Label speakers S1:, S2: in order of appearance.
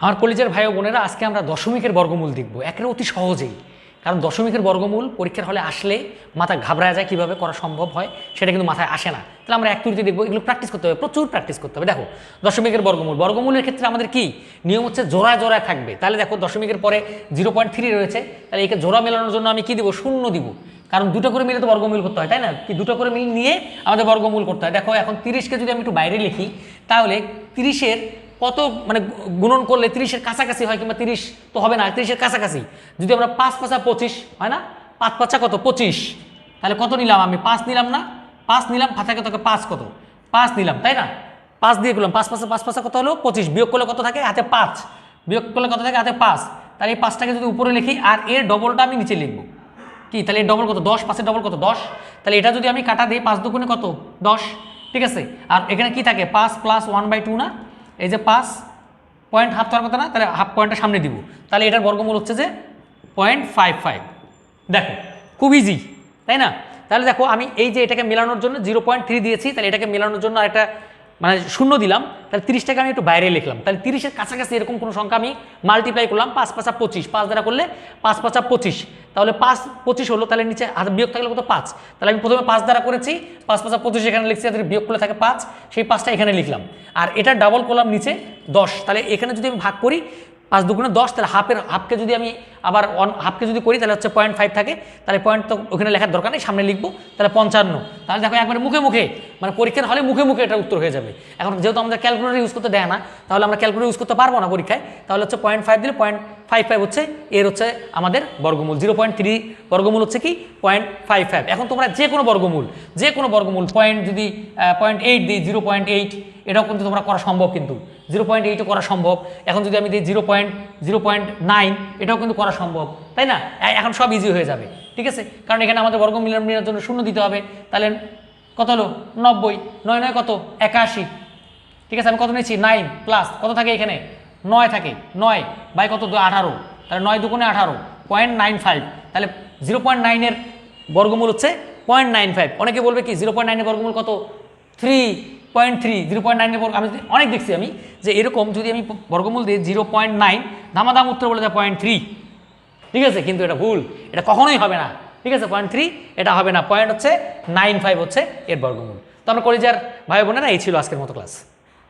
S1: আমার কলেজের ভাই বোনেরা আজকে আমরা দশমিকের বর্গমূল দেখব। একের অতি সহজেই। কারণ দশমিকের বর্গমূল পরীক্ষার হলে আসলে মাথা ঘাবড়ায় যায় কীভাবে করা সম্ভব হয়, সেটা কিন্তু মাথায় আসে না। তাহলে আমরা তুরিতে দেখব, এগুলো প্র্যাকটিস করতে হবে, প্রচুর প্র্যাকটিস করতে হবে। দেখো, দশমিকের বর্গমূল। বর্গমূলের ক্ষেত্রে আমাদের কি? নিয়ম হচ্ছে জোড়ায় জোড়ায় থাকবে। তাহলে দেখো, দশমিকের পরে জিরো পয়েন্ট থ্রি রয়েছে। তাহলে একে জোড়া মেলানোর জন্য আমি কি দেবো? শূন্য দিব। কারণ দুটো করে মিলে তো বর্গমূল করতে হয়, তাই না? কি দুটো করে মিল নিয়ে আমাদের বর্গমূল করতে হয়। দেখো, এখন তিরিশকে যদি আমি একটু বাইরে লিখি, তাহলে তিরিশের কত মানে গুণন করলে তিরিশের কাছাকাছি হয় কিংবা তিরিশ তো হবে না, তিরিশের কাছাকাছি। যদি আমরা পাঁচ পাঁচা পঁচিশ, হয় না? পাঁচ পাঁচা কত? পঁচিশ। তাহলে কত নিলাম আমি? পাঁচ নিলাম না? পাঁচ নিলাম ফাঁচাকে তোকে পাঁচ কত? পাঁচ নিলাম, তাই না? পাঁচ দিয়ে করলাম, পাঁচ পাঁচা পাঁচ পাঁচা কত হলো? পঁচিশ। বিয়োগ করলে কত থাকে? হাতে পাঁচ। বিয়োগ করলে কত থাকে? হাতে পাঁচ। তাহলে এই পাঁচটাকে যদি উপরে লিখি, আর এর ডবলটা আমি নিচে লিখব। কি? তাহলে এর ডবল কত? দশ। পাঁচের ডবল কত? দশ। তাহলে এটা যদি আমি কাটা দিই, পাঁচ দুগুণে কত? দশ। ঠিক আছে? আর এখানে কি থাকে? পাঁচ প্লাস ওয়ান বাই টু না? এই যে পাঁচ পয়েন্ট হাফ থাকার কথা না? তাহলে হাফ পয়েন্টটা সামনে দিব। তাহলে এটার বর্গমূল হচ্ছে যে পয়েন্ট ফাইভ ফাইভ দেখো, খুব ইজি তাই না? তাহলে দেখো, আমি এই যে এটাকে মেলানোর জন্য জিরো পয়েন্ট থ্রি দিয়েছি, তাহলে এটাকে মেলানোর জন্য আরেকটা মানে শূন্য দিলাম, তাহলে তিরিশটাকে আমি একটু বাইরে লিখলাম। তাহলে তিরিশের কাছাকাছি এরকম কোনো সংখ্যা আমি মাল্টিপ্লাই করলাম, পাঁচ, পাঁচা পঁচিশ। পাঁচ দ্বারা করলে পাঁচ, পাঁচা পঁচিশ। তাহলে পাঁচ, পঁচিশ হলো, তাহলে নিচে হাতে বিয়োগ থাকলে কত? পাঁচ। তাহলে আমি প্রথমে পাঁচ দ্বারা করেছি, পাঁচ, পাঁচা পঁচিশ এখানে লিখছি, তাহলে বিয়োগ করলে থাকে পাঁচ, সেই পাঁচটা এখানে লিখলাম। আর এটা ডাবল করলাম নিচে দশ। তাহলে এখানে যদি আমি ভাগ করি, পাঁচ দুগুণে দশ, তাহলে হাফের হাফকে যদি আমি আবার অন হাফকে যদি করি, তাহলে হচ্ছে পয়েন্ট ফাইভ থাকে। তাহলে পয়েন্ট তো ওখানে লেখার দরকার নেই, সামনে লিখব, তাহলে পঞ্চান্ন। তাহলে দেখো একবারে মুখে মুখে মানে পরীক্ষার হলে মুখে মুখে এটা উত্তর হয়ে যাবে। এখন যেহেতু আমাদের ক্যালকুলেটর ইউজ করতে দেয় না, তাহলে আমরা ক্যালকুলেটর ইউজ করতে পারব না পরীক্ষায়। তাহলে হচ্ছে পয়েন্ট ফাইভ দিলে পয়েন্ট ফাইভ ফাইভ হচ্ছে, এর হচ্ছে আমাদের বর্গমূল। জিরো পয়েন্ট থ্রি বর্গমূল হচ্ছে কি? পয়েন্ট ফাইভ ফাইভ এখন তোমরা যে কোনো বর্গমূল, যে কোনো বর্গমূল পয়েন্ট যদি পয়েন্ট এইট দিই জিরো পয়েন্ট এইট এটাও কিন্তু তোমরা করা সম্ভব কিন্তু। জিরো পয়েন্ট এইটও করা সম্ভব। এখন যদি আমি দিই zero point zero point nine এটাও কিন্তু করা সম্ভব। তাই না? এখন সব ইজি হয়ে যাবে। ঠিক আছে? কারণ এখানে আমাদের বর্গ মিলনের জন্য শূন্য দিতে হবে। তাহলে কত হলো? নব্বই। নয় নয় কত? একাশি। ঠিক আছে, আমি কত নিচ্ছি নাইন প্লাস কত থাকে এখানে? নয় থাকে। নয় বাই কত? দু আঠারো। তাহলে নয় দুগুণে আঠারো। Point nine five. তাহলে জিরো পয়েন্ট নাইনের বর্গমূল হচ্ছে পয়েন্ট নাইন ফাইভ। অনেকে বলবে কি জিরো পয়েন্ট নাইনের বর্গমূল কত? Three point three. Zero point নাইনের বর্গ আমি অনেক দেখছি আমি যে এরকম যদি আমি বর্গমূল দিই জিরো পয়েন্ট নাইন, ধামাধাম উত্তর বলে যায় পয়েন্ট থ্রি। ঠিক আছে, কিন্তু এটা ভুল। এটা কখনোই হবে না। ঠিক আছে পয়েন্ট থ্রি এটা হবে না পয়েন্ট হচ্ছে নাইন ফাইভ হচ্ছে এর বর্গমূল। তো আমরা কলেজের ভাই বোনেরা, এই ছিল আজকের মতো ক্লাস